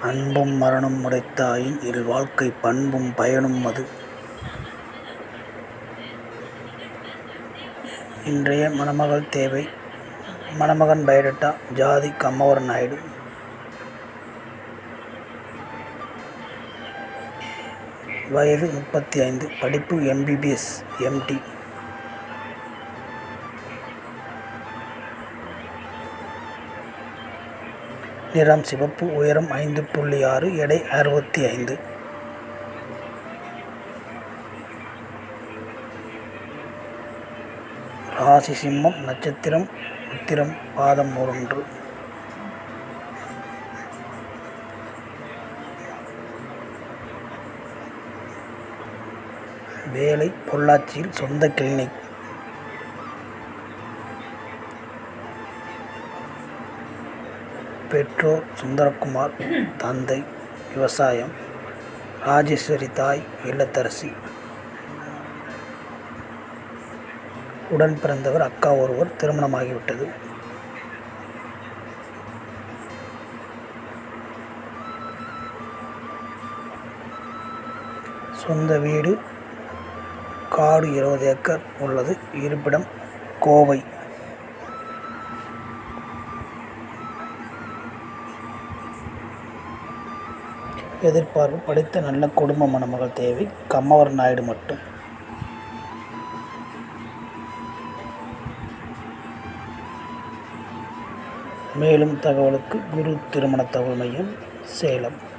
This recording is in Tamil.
அன்பும் மரணம் உடைத்தாயின் இல்வாழ்க்கை பண்பும் பயனும் அது. இன்றைய மணமகள் தேவை. மணமகன் பயோடேட்டா ஜாதி கம்மவர் நாயுடு. வயது முப்பத்தி ஐந்து. படிப்பு எம்பிபிஎஸ் எம்டி நிறம் சிவப்பு உயரம் ஐந்து புள்ளி ஆறு எடை அறுபத்தி ஐந்து. ராசி சிம்மம் நட்சத்திரம் உத்திரம் பாதம் ஒன்று வேலை பொள்ளாச்சியில் சொந்த கிளினிக். பெற்றோர் சுந்தரகுமார் தந்தை விவசாயம் ராஜேஸ்வரி தாய் இல்லத்தரசி. உடன் பிறந்தவர் அக்கா ஒருவர் திருமணமாகிவிட்டது. சொந்த வீடு காடு இருபது ஏக்கர் உள்ளது. இருப்பிடம் கோவை. எதிர்பார்ப்பு படித்த நல்ல குடும்ப மணமகள் தேவை கம்மவர் நாயுடு மட்டும். மேலும் தகவலுக்கு குரு திருமண தகவல் மையம் சேலம்.